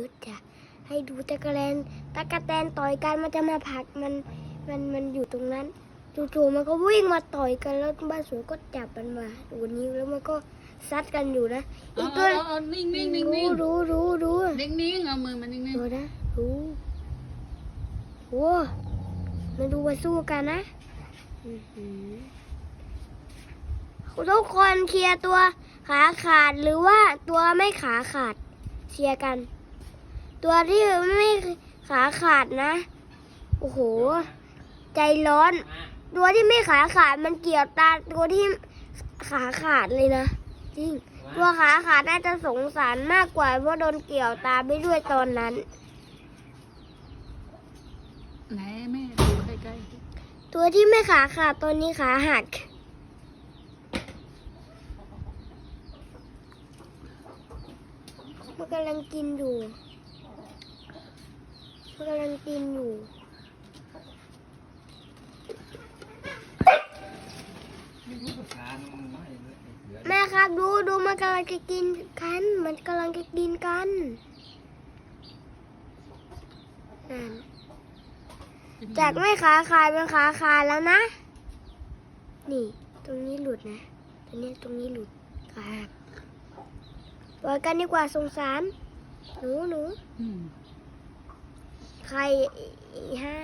ยุทธจะให้ดูตะกะแลนตะกะแตนต่อยกันมันจะมาผลักมันมันมันอยู่ตรงนั้นจู่ๆมันก็วิ่งมาต่อยกันแล้วบ้านสวนก็จับมันมาดูนิ้วแล้วมันก็ซัดกันอยู่นะอีเอากตัวเอาเอานิ่งนิ่งนิ่งนิ่งรู้รู้รู้รู้นิ่งนิ่งเอามือมันนิ่งนิ่งดูนะรู้โว้มาดูมาสู้กันนะอื้อหือทุกคนเคลียร์ตัวขาขาดหรือว่าตัวไม่ขาขาดเคลียร์กัน ตัวที่ไม่ขาขาดนะ โอ้โห ใจร้อน ตัวที่ไม่ขาขาดมันเกี่ยวตาตัวที่ขาขาดเลยนะจริง ตัวขาขาดน่าจะสงสารมากกว่าเพราะโดนเกี่ยวตาไปด้วยตอนนั้น ไหนแม่ดูใกล้ตัวที่ไม่ขาขาดตอนนี้ขาหักมันกำลังกินอยู่มัน กำลังกินอยู่แม่ครับดูดูมันกำลังจะกินกัน มันกำลังจะกินกันนั่นๆจากไม่ขาขาดเป็นขาขาดแล้วนะ นี่ ตรงนี้หลุดนะตรงนี้ตรงนี้หลุดขาหักปล่อยกันดีกว่าสงสาร หนูหนูอืม ใครอีห้า